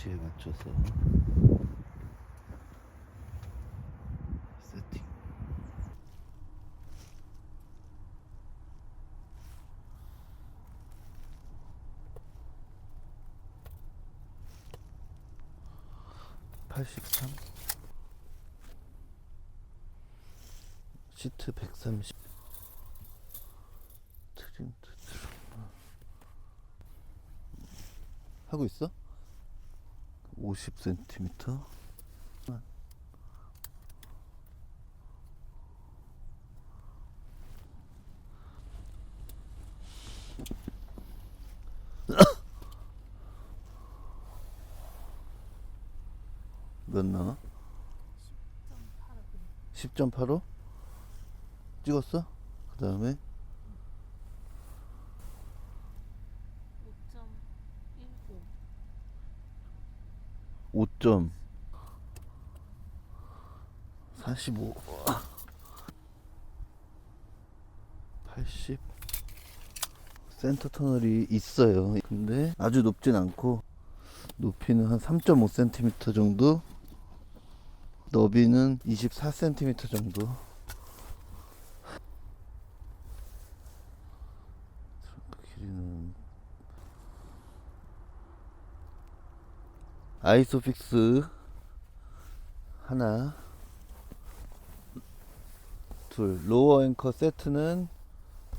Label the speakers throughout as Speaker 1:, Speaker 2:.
Speaker 1: 위치에 맞춰서 세팅. 팔십삼 시트 백삼십 트림 트림 하고 있어? 50cm 몇 나와? 10.85 찍었어? 그 다음에
Speaker 2: 5.15
Speaker 1: 5점 45 80 센터 터널이 있어요. 근데 아주 높진 않고 높이는 한 3.5cm 정도 너비는 24cm 정도 트렁크 길이는 아이소픽스 하나 둘 로어 앵커 세트는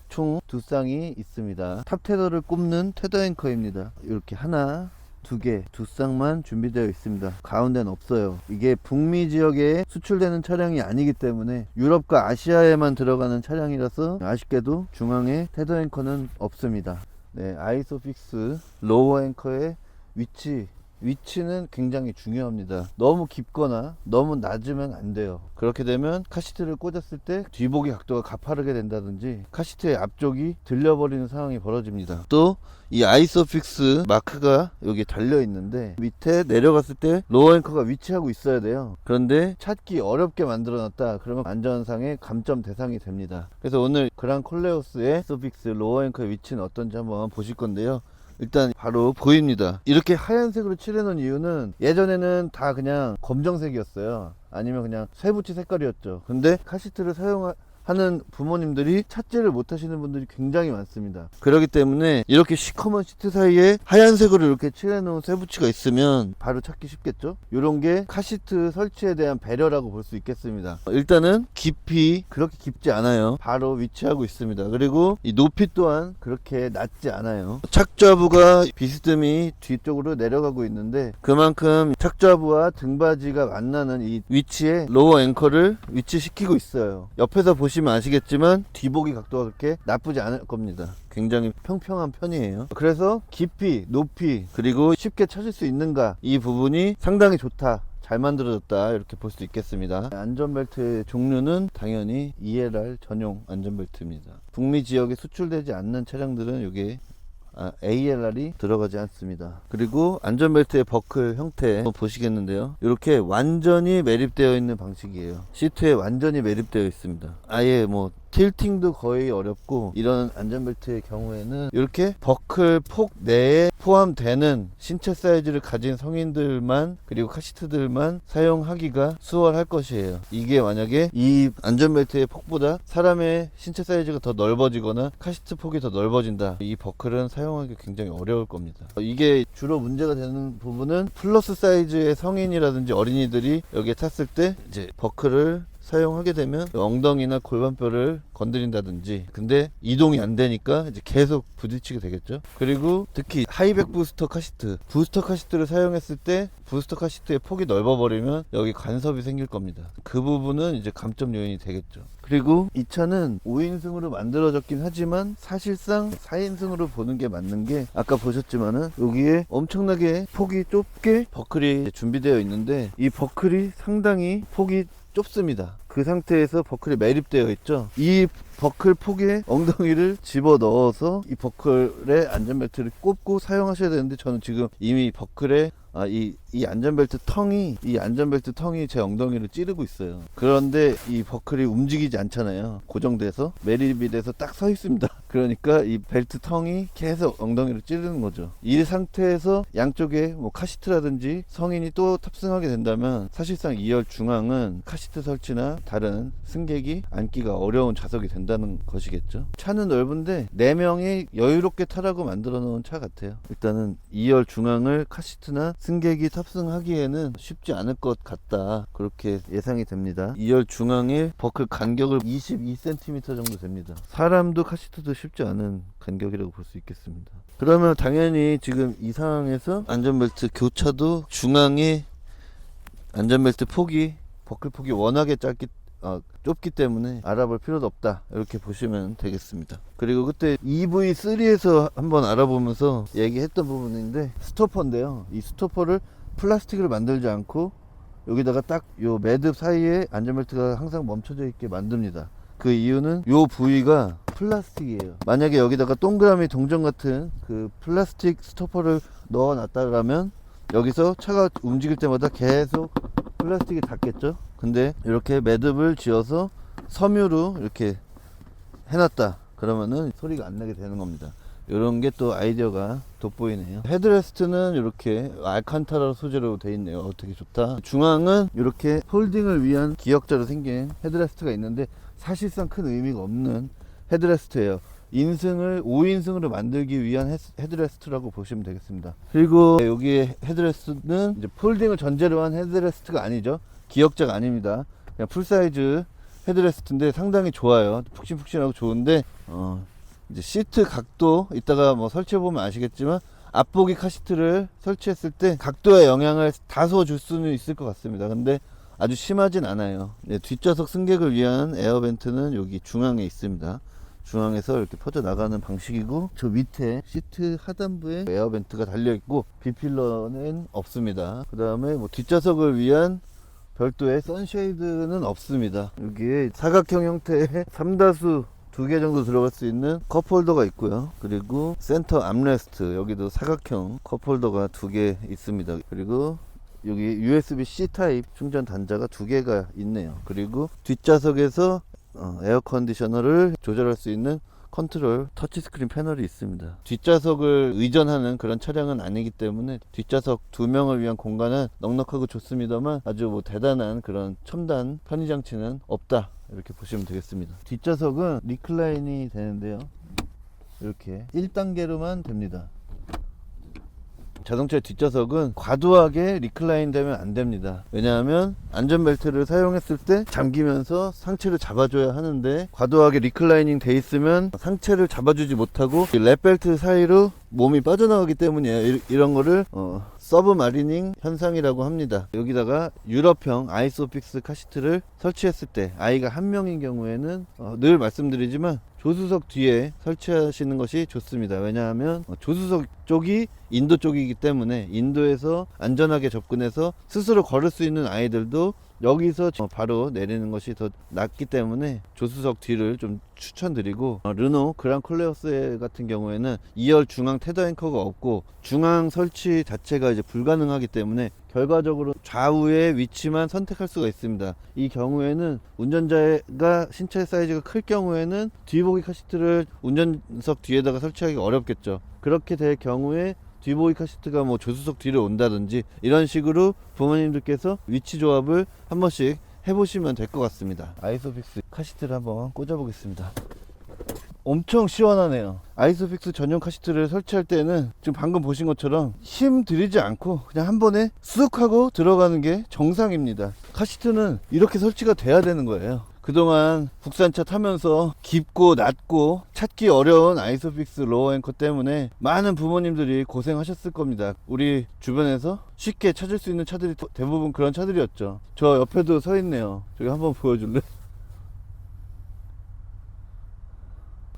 Speaker 1: 총 두 쌍이 있습니다 탑 테더를 꼽는 테더 앵커입니다 이렇게 하나 두 개, 두 쌍만 준비되어 있습니다. 가운데는 없어요. 이게 북미 지역에 수출되는 차량이 아니기 때문에 유럽과 아시아에만 들어가는 차량이라서 아쉽게도 중앙에 테더 앵커는 없습니다. 네, 아이소픽스 로어 앵커의 위치 위치는 굉장히 중요합니다. 너무 깊거나 너무 낮으면 안 돼요. 그렇게 되면 카시트를 꽂았을 때 뒤보기 각도가 가파르게 된다든지 카시트의 앞쪽이 들려버리는 상황이 벌어집니다. 또 이 아이소픽스 마크가 여기 달려 있는데 밑에 내려갔을 때 로어 앵커가 위치하고 있어야 돼요. 그런데 찾기 어렵게 만들어 놨다. 그러면 안전상의 감점 대상이 됩니다. 그래서 오늘 그란 콜레오스의 소픽스 로어 앵커의 위치는 어떤지 한번 보실 건데요. 일단 바로 보입니다. 이렇게 하얀색으로 칠해놓은 이유는 예전에는 다 그냥 검정색이었어요. 아니면 그냥 쇠붙이 색깔이었죠. 근데 카시트를 사용하 는 부모님들이 찾지를 못하시는 분들이 굉장히 많습니다. 그렇기 때문에 이렇게 시커먼 시트 사이에 하얀색으로 이렇게 칠해놓은 쇠붙이가 있으면 바로 찾기 쉽겠죠. 이런 게 카시트 설치에 대한 배려라고 볼 수 있겠습니다. 일단은 깊이 그렇게 깊지 않아요. 바로 위치하고 있습니다. 그리고 이 높이 또한 그렇게 낮지 않아요. 착좌부가 비스듬히 뒤쪽으로 내려가고 있는데 그만큼 착좌부와 등받이가 만나는 이 위치에 로어 앵커를 위치시키고 있어요. 옆에서 보시 면 아시겠지만 뒤보기 각도가 그렇게 나쁘지 않을 겁니다. 굉장히 평평한 편이에요. 그래서 깊이, 높이, 그리고 쉽게 찾을 수 있는가 이 부분이 상당히 좋다. 잘 만들어졌다 이렇게 볼 수 있겠습니다 안전벨트의 종류는 당연히 ELR 전용 안전벨트입니다 북미 지역에 수출되지 않는 차량들은 이게 아, ALR이 들어가지 않습니다. 그리고 안전벨트의 버클 형태 보시겠는데요. 이렇게 완전히 매립되어 있는 방식이에요. 시트에 완전히 매립되어 있습니다. 아예 뭐 틸팅도 거의 어렵고 이런 안전벨트의 경우에는 이렇게 버클 폭 내에 포함되는 신체 사이즈를 가진 성인들만 그리고 카시트들만 사용하기가 수월할 것이에요. 이게 만약에 이 안전벨트의 폭보다 사람의 신체 사이즈가 더 넓어지거나 카시트 폭이 더 넓어진다. 이 버클은 사용하기 굉장히 어려울 겁니다. 이게 주로 문제가 되는 부분은 플러스 사이즈의 성인이라든지 어린이들이 여기에 탔을 때 이제 버클을 사용하게 되면 엉덩이나 골반뼈를 건드린다든지. 근데 이동이 안 되니까 이제 계속 부딪히게 되겠죠. 그리고 특히 하이백 부스터 카시트. 부스터 카시트를 사용했을 때 부스터 카시트의 폭이 넓어버리면 여기 간섭이 생길 겁니다. 그 부분은 이제 감점 요인이 되겠죠. 그리고 이 차는 5인승으로 만들어졌긴 하지만 사실상 4인승으로 보는 게 맞는 게 아까 보셨지만은 여기에 엄청나게 폭이 좁게 버클이 준비되어 있는데 이 버클이 상당히 폭이 좁습니다. 그 상태에서 버클이 매립되어 있죠. 이 버클 폭에 엉덩이를 집어 넣어서 이 버클에 안전벨트를 꼽고 사용하셔야 되는데 저는 지금 이미 버클에 아, 이, 이 안전벨트 텅이, 이 안전벨트 텅이 제 엉덩이를 찌르고 있어요. 그런데 이 버클이 움직이지 않잖아요. 고정돼서, 매립이 돼서 딱 서 있습니다. 그러니까 이 벨트 텅이 계속 엉덩이를 찌르는 거죠. 이 상태에서 양쪽에 뭐 카시트라든지 성인이 또 탑승하게 된다면 사실상 2열 중앙은 카시트 설치나 다른 승객이 앉기가 어려운 좌석이 된다는 것이겠죠. 차는 넓은데 4명이 여유롭게 타라고 만들어 놓은 차 같아요. 일단은 2열 중앙을 카시트나 승객이 탑승하기에는 쉽지 않을 것 같다. 그렇게 예상이 됩니다. 2열 중앙에 버클 간격을 22cm 정도 됩니다. 사람도 카시트도 쉽지 않은 간격이라고 볼 수 있겠습니다. 그러면 당연히 지금 이 상황에서 안전벨트 교차도 중앙에 안전벨트 폭이 버클 폭이 워낙에 짧기 어, 좁기 때문에 알아볼 필요도 없다. 이렇게 보시면 되겠습니다. 그리고 그때 EV3에서 한번 알아보면서 얘기했던 부분인데 스토퍼인데요. 이 스토퍼를 플라스틱으로 만들지 않고 여기다가 딱 요 매듭 사이에 안전벨트가 항상 멈춰져 있게 만듭니다. 그 이유는 요 부위가 플라스틱이에요. 만약에 여기다가 동그라미 동전 같은 그 플라스틱 스토퍼를 넣어 놨다라면 여기서 차가 움직일 때마다 계속 플라스틱이 닿겠죠 근데 이렇게 매듭을 지어서 섬유로 이렇게 해놨다. 그러면은 소리가 안 나게 되는 겁니다. 이런 게 또 아이디어가 돋보이네요. 헤드레스트는 이렇게 알칸타라 소재로 돼 있네요. 어떻게 좋다. 중앙은 이렇게 폴딩을 위한 기역자로 생긴 헤드레스트가 있는데 사실상 큰 의미가 없는 헤드레스트예요. 인승을 5인승으로 만들기 위한 헤드레스트라고 보시면 되겠습니다. 그리고 여기 헤드레스트는 폴딩을 전제로 한 헤드레스트가 아니죠. 기역자가 아닙니다. 그냥 풀사이즈 헤드레스트인데 상당히 좋아요. 푹신푹신하고 좋은데 어 이제 시트 각도 이따가 뭐 설치해 보면 아시겠지만 앞보기 카시트를 설치했을 때 각도에 영향을 다소 줄 수는 있을 것 같습니다. 근데 아주 심하진 않아요. 네, 뒷좌석 승객을 위한 에어벤트는 여기 중앙에 있습니다. 중앙에서 이렇게 퍼져 나가는 방식이고 저 밑에 시트 하단부에 에어벤트가 달려 있고 비필러는 없습니다. 그 다음에 뭐 뒷좌석을 위한 별도의 선쉐이드는 없습니다. 여기에 사각형 형태의 삼다수 두 개 정도 들어갈 수 있는 컵홀더가 있고요. 그리고 센터 암레스트 여기도 사각형 컵홀더가 두 개 있습니다. 그리고 여기 USB-C 타입 충전 단자가 두 개가 있네요. 그리고 뒷좌석에서 어, 에어 컨디셔너를 조절할 수 있는 컨트롤 터치스크린 패널이 있습니다. 뒷좌석을 의존하는 그런 차량은 아니기 때문에 뒷좌석 두 명을 위한 공간은 넉넉하고 좋습니다만 아주 뭐 대단한 그런 첨단 편의 장치는 없다 이렇게 보시면 되겠습니다. 뒷좌석은 리클라인이 되는데요. 이렇게 1단계로만 됩니다. 자동차 뒷좌석은 과도하게 리클라인 되면 안 됩니다. 왜냐하면 안전벨트를 사용했을 때 잠기면서 상체를 잡아줘야 하는데 과도하게 리클라이닝 돼 있으면 상체를 잡아주지 못하고 이 랩벨트 사이로 몸이 빠져나가기 때문이에요. 이- 이런 거를 어, 서브 마리닝 현상이라고 합니다. 여기다가 유럽형 아이소픽스 카시트를 설치했을 때 아이가 한 명인 경우에는 어, 늘 말씀드리지만 조수석 뒤에 설치하시는 것이 좋습니다. 왜냐하면 어, 조수석 쪽이 인도 쪽이기 때문에 인도에서 안전하게 접근해서 스스로 걸을 수 있는 아이들도 여기서 저- 바로 내리는 것이 더 낫기 때문에 조수석 뒤를 좀 추천드리고 어, 르노 그랑 콜레오스 같은 경우에는 2열 중앙 테더 앵커가 없고 중앙 설치 자체가 이제 불가능하기 때문에 결과적으로 좌우의 위치만 선택할 수가 있습니다. 이 경우에는 운전자가 신체 사이즈가 클 경우에는 뒤보기 카시트를 운전석 뒤에다가 설치하기가 어렵겠죠. 그렇게 될 경우에 뒤보기 카시트가 뭐 조수석 뒤로 온다든지 이런 식으로 부모님들께서 위치 조합을 한 번씩 해보시면 될 것 같습니다. 아이소픽스 카시트를 한번 꽂아 보겠습니다. 엄청 시원하네요. 아이소픽스 전용 카시트를 설치할 때는 지금 방금 보신 것처럼 힘 들이지 않고 그냥 한 번에 쑥 하고 들어가는 게 정상입니다. 카시트는 이렇게 설치가 돼야 되는 거예요. 그동안 국산차 타면서 깊고 낮고 찾기 어려운 아이소픽스 로어 앵커 때문에 많은 부모님들이 고생하셨을 겁니다. 우리 주변에서 쉽게 찾을 수 있는 차들이 대부분 그런 차들이었죠. 저 옆에도 서 있네요. 저기 한번 보여줄래?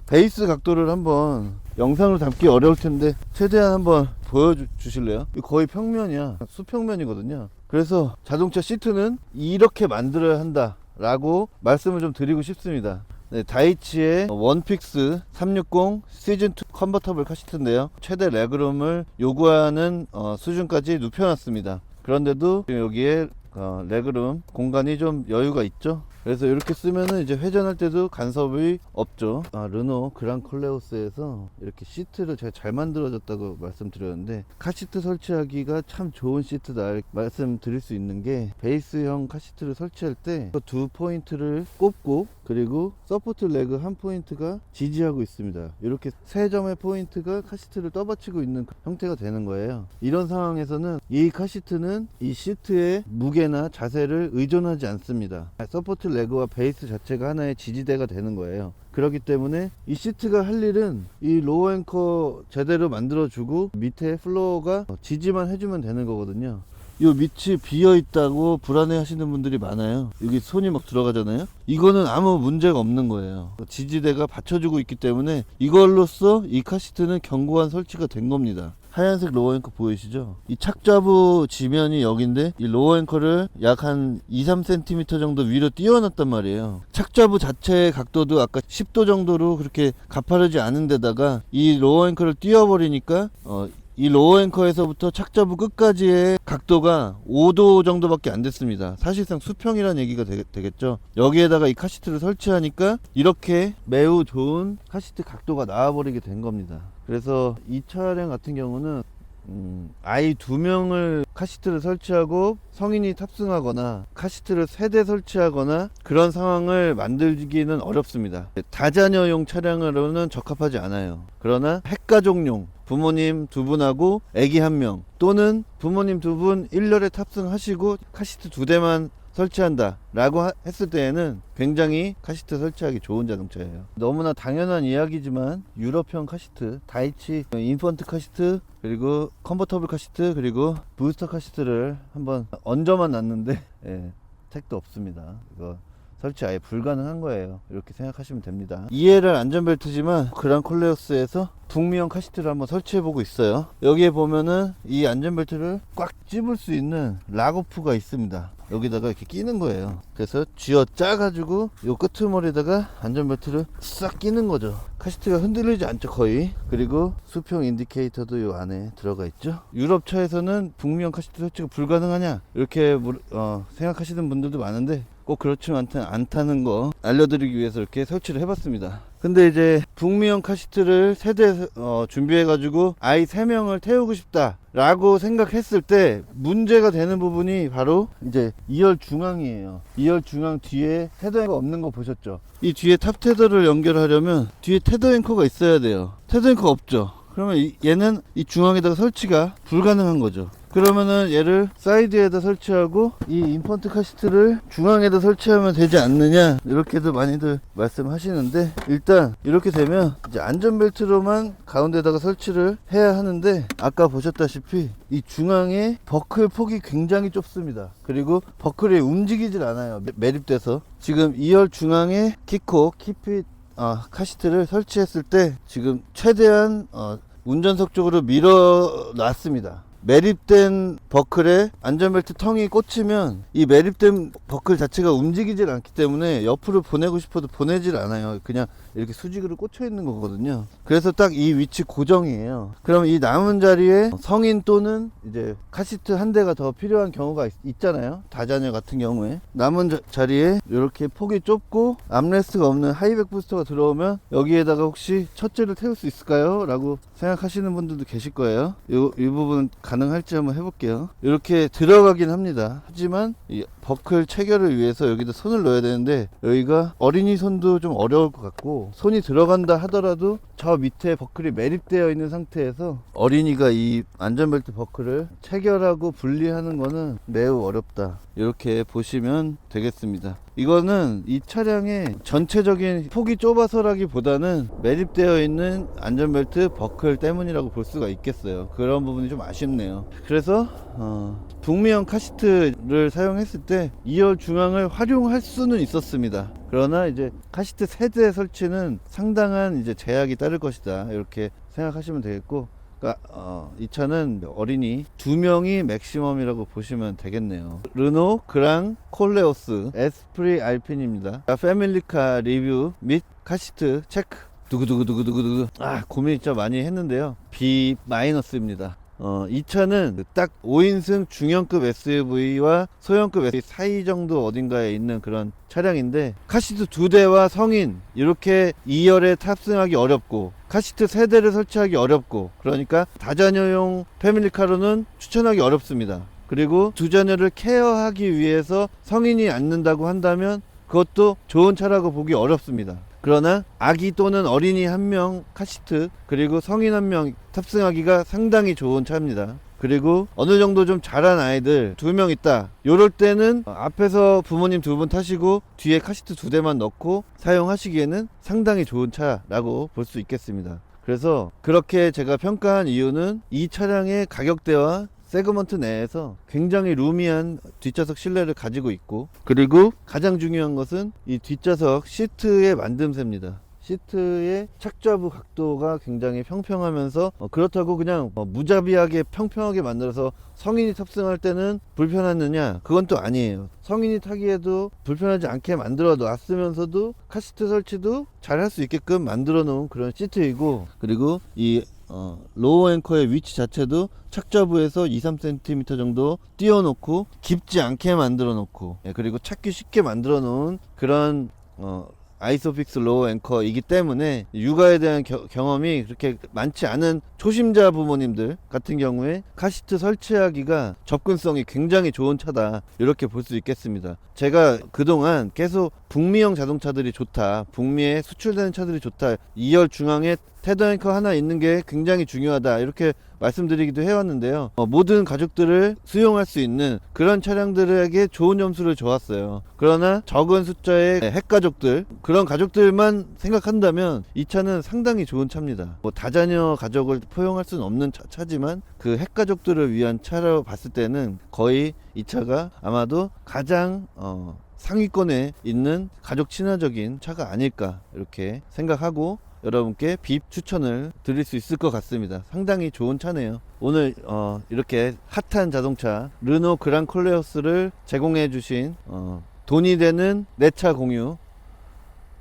Speaker 1: 베이스 각도를 한번 영상으로 담기 어려울 텐데 최대한 한번 보여주실래요? 거의 평면이야 수평면이거든요 그래서 자동차 시트는 이렇게 만들어야 한다 라고 말씀을 좀 드리고 싶습니다 네, 다이치의 원픽스 360 시즌2 컨버터블 카시트인데요. 최대 레그룸을 요구하는 어, 수준까지 눕혀놨습니다. 그런데도 여기에 어, 레그룸 공간이 좀 여유가 있죠. 그래서 이렇게 쓰면은 이제 회전할 때도 간섭이 없죠. 아, 르노 그랑 콜레오스에서 이렇게 시트를 제가 잘 만들어졌다고 말씀드렸는데 카시트 설치하기가 참 좋은 시트다 말씀드릴 수 있는 게 베이스형 카시트를 설치할 때 두 포인트를 꼽고 그리고 서포트 레그 한 포인트가 지지하고 있습니다. 이렇게 세 점의 포인트가 카시트를 떠받치고 있는 형태가 되는 거예요. 이런 상황에서는 이 카시트는 이 시트의 무게나 자세를 의존하지 않습니다. 서포트 레그와 베이스 자체가 하나의 지지대가 되는 거예요. 그렇기 때문에 이 시트가 할 일은 이 로어 앵커 제대로 만들어주고 밑에 플로어가 지지만 해주면 되는 거거든요. 이 밑이 비어 있다고 불안해 하시는 분들이 많아요. 여기 손이 막 들어가잖아요. 이거는 아무 문제가 없는 거예요. 지지대가 받쳐주고 있기 때문에 이걸로써 이 카시트는 견고한 설치가 된 겁니다. 하얀색 로어 앵커 보이시죠? 이 착자부 지면이 여긴데 이 로어 앵커를 약 한 2, 3cm 정도 위로 띄워놨단 말이에요. 착자부 자체의 각도도 아까 10도 정도로 그렇게 가파르지 않은 데다가 이 로어 앵커를 띄워버리니까 어, 이 로어 앵커에서부터 착자부 끝까지의 각도가 5도 정도밖에 안 됐습니다. 사실상 수평이라는 얘기가 되, 겠죠 여기에다가 이 카시트를 설치하니까 이렇게 매우 좋은 카시트 각도가 나와버리게 된 겁니다. 그래서 이 차량 같은 경우는 음, 아이 두 명을 카시트를 설치하고 성인이 탑승하거나 카시트를 세 대 설치하거나 그런 상황을 만들기는 어렵습니다. 다자녀용 차량으로는 적합하지 않아요. 그러나 핵가족용 부모님 두 분하고 아기 한 명 또는 부모님 두 분 1렬에 탑승하시고 카시트 두 대만 설치한다 라고 하- 했을 때에는 굉장히 카시트 설치하기 좋은 자동차예요 너무나 당연한 이야기지만 유럽형 카시트 다이치 인펀트 카시트 그리고 컨버터블 카시트 그리고 부스터 카시트를 한번 얹어만 놨는데 예, 택도 없습니다 이거 설치 아예 불가능한 거예요. 이렇게 생각하시면 됩니다. ELR 안전벨트지만 그랑콜레오스에서 북미형 카시트를 한번 설치해 보고 있어요. 여기에 보면은 이 안전벨트를 꽉 찝을 수 있는 락오프가 있습니다. 여기다가 이렇게 끼는 거예요. 그래서 쥐어 짜 가지고 요 끄트머리에다가 안전벨트를 싹 끼는 거죠. 카시트가 흔들리지 않죠 거의. 그리고 수평 인디케이터도 요 안에 들어가 있죠. 유럽 차에서는 북미형 카시트 설치가 불가능하냐 이렇게 물- 어, 생각하시는 분들도 많은데 꼭 그렇지 않다, 않다는 거 알려드리기 위해서 이렇게 설치를 해봤습니다. 근데 이제 북미형 카시트를 세대 어, 준비해가지고 아이 3명을 태우고 싶다 라고 생각했을 때 문제가 되는 부분이 바로 이제 2열 중앙이에요. 2열 중앙 뒤에 헤더 앵커 없는 거 보셨죠? 이 뒤에 탑 테더를 연결하려면 뒤에 테더 앵커가 있어야 돼요. 테더 앵커 없죠. 그러면 이- 얘는 이 중앙에다가 설치가 불가능한 거죠 그러면은 얘를 사이드에다 설치하고 이 인펀트 카시트를 중앙에다 설치하면 되지 않느냐 이렇게도 많이들 말씀하시는데 일단 이렇게 되면 이제 안전벨트로만 가운데다가 설치를 해야 하는데 아까 보셨다시피 이 중앙에 버클 폭이 굉장히 좁습니다 그리고 버클이 움직이질 않아요 매- 매립돼서 지금 2열 중앙에 키코 키핏 아, 카시트를 설치했을 때 지금 최대한 어, 운전석 쪽으로 밀어 놨습니다. 매립된 버클에 안전벨트 텅이 꽂히면 이 매립된 버클 자체가 움직이질 않기 때문에 옆으로 보내고 싶어도 보내질 않아요. 그냥 이렇게 수직으로 꽂혀 있는 거거든요. 그래서 딱 이 위치 고정이에요. 그럼 이 남은 자리에 성인 또는 이제 카시트 한 대가 더 필요한 경우가 있, 잖아요 다자녀 같은 경우에 남은 자, 자리에 이렇게 폭이 좁고 암레스트가 없는 하이백 부스터가 들어오면 여기에다가 혹시 첫째를 태울 수 있을까요? 라고 생각하시는 분들도 계실 거예요. 이, 이 부분 가능할지 한번 해볼게요. 이렇게 들어가긴 합니다. 하지만 이 버클 체결을 위해서 여기다 손을 넣어야 되는데 여기가 어린이 손도 좀 어려울 것 같고 손이 들어간다 하더라도 저 밑에 버클이 매립되어 있는 상태에서 어린이가 이 안전벨트 버클을 체결하고 분리하는 거는 매우 어렵다. 이렇게 보시면 되겠습니다. 이거는 이 차량의 전체적인 폭이 좁아서라기보다는 매립되어 있는 안전벨트 버클 때문이라고 볼 수가 있겠어요. 그런 부분이 좀 아쉽네요. 그래서 어, 북미형 카시트를 사용했을 때 2열 중앙을 활용할 수는 있었습니다. 그러나 이제 카시트 세대 설치는 상당한 이제 제약이 따를 것이다. 이렇게 생각하시면 되겠고 그러니까 어, 이 차는 어린이 두 명이 맥시멈이라고 보시면 되겠네요. 르노 그랑 콜레오스 에스프리 알핀입니다. 자, 패밀리카 리뷰 및 카시트 체크. 두구두구두구두구두구. 아 고민 진짜 많이 했는데요. B 마이너스입니다. 어, 이 차는 딱 5인승 중형급 SUV와 소형급 SUV 사이 정도 어딘가에 있는 그런 차량인데 카시트 두 대와 성인 이렇게 2열에 탑승하기 어렵고 카시트 세 대를 설치하기 어렵고 그러니까 다자녀용 패밀리카로는 추천하기 어렵습니다. 그리고 두 자녀를 케어하기 위해서 성인이 앉는다고 한다면 그것도 좋은 차라고 보기 어렵습니다. 그러나 아기 또는 어린이 한 명 카시트 그리고 성인 한 명 탑승하기가 상당히 좋은 차입니다. 그리고 어느 정도 좀 자란 아이들 두 명 있다. 요럴 때는 앞에서 부모님 두 분 타시고 뒤에 카시트 두 대만 넣고 사용하시기에는 상당히 좋은 차라고 볼 수 있겠습니다. 그래서 그렇게 제가 평가한 이유는 이 차량의 가격대와 세그먼트 내에서 굉장히 루미한 뒷좌석 실내를 가지고 있고 그리고 가장 중요한 것은 이 뒷좌석 시트의 만듦새입니다. 시트의 착좌부 각도가 굉장히 평평하면서 어, 그렇다고 그냥 어, 무자비하게 평평하게 만들어서 성인이 탑승할 때는 불편하느냐 그건 또 아니에요 성인이 타기에도 불편하지 않게 만들어 놨으면서도 카시트 설치도 잘 할 수 있게끔 만들어 놓은 그런 시트이고 그리고 이 어, 로어 앵커의 위치 자체도 착좌부에서 2, 3cm 정도 띄워놓고 깊지 않게 만들어 놓고 예, 그리고 찾기 쉽게 만들어 놓은 그런 어, 아이소픽스 로어 앵커이기 때문에 육아에 대한 겨- 경험이 그렇게 많지 않은 초심자 부모님들 같은 경우에 카시트 설치하기가 접근성이 굉장히 좋은 차다 이렇게 볼 수 있겠습니다. 제가 그동안 계속 북미형 자동차들이 좋다 북미에 수출되는 차들이 좋다 2열 중앙에 테더 앵커 하나 있는 게 굉장히 중요하다 이렇게 말씀드리기도 해왔는데요. 어, 모든 가족들을 수용할 수 있는 그런 차량들에게 좋은 점수를 줘왔어요. 그러나 적은 숫자의 핵가족들 그런 가족들만 생각한다면 이 차는 상당히 좋은 차입니다. 뭐 다자녀 가족을 포용할 수는 없는 차, 차지만 그 핵가족들을 위한 차라고 봤을 때는 거의 이 차가 아마도 가장 어, 상위권에 있는 가족 친화적인 차가 아닐까 이렇게 생각하고 여러분께 빕 추천을 드릴 수 있을 것 같습니다. 상당히 좋은 차네요. 오늘 어, 이렇게 핫한 자동차 르노 그랑 콜레오스를 제공해 주신 어, 돈이 되는 내 차 공유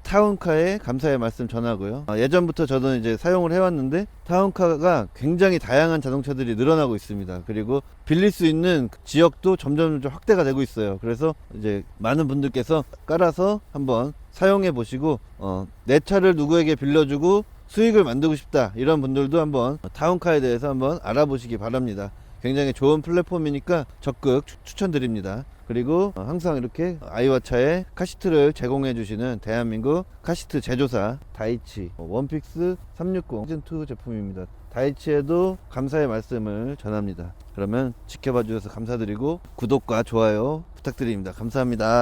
Speaker 1: 타운카에 감사의 말씀 전하고요. 어, 예전부터 저는 이제 사용을 해왔는데 타운카가 굉장히 다양한 자동차들이 늘어나고 있습니다. 그리고 빌릴 수 있는 지역도 점점 점 확대가 되고 있어요. 그래서 이제 많은 분들께서 깔아서 한번 사용해 보시고 어, 내 차를 누구에게 빌려주고 수익을 만들고 싶다 이런 분들도 한번 타운카에 대해서 한번 알아보시기 바랍니다. 굉장히 좋은 플랫폼이니까 적극 추- 추천드립니다. 그리고 어, 항상 이렇게 아이와 차에 카시트를 제공해 주시는 대한민국 카시트 제조사 다이치 어, 원픽스 360 시즌2 제품입니다. 다이치에도 감사의 말씀을 전합니다. 그러면 지켜봐 주셔서 감사드리고 구독과 좋아요 부탁드립니다. 감사합니다.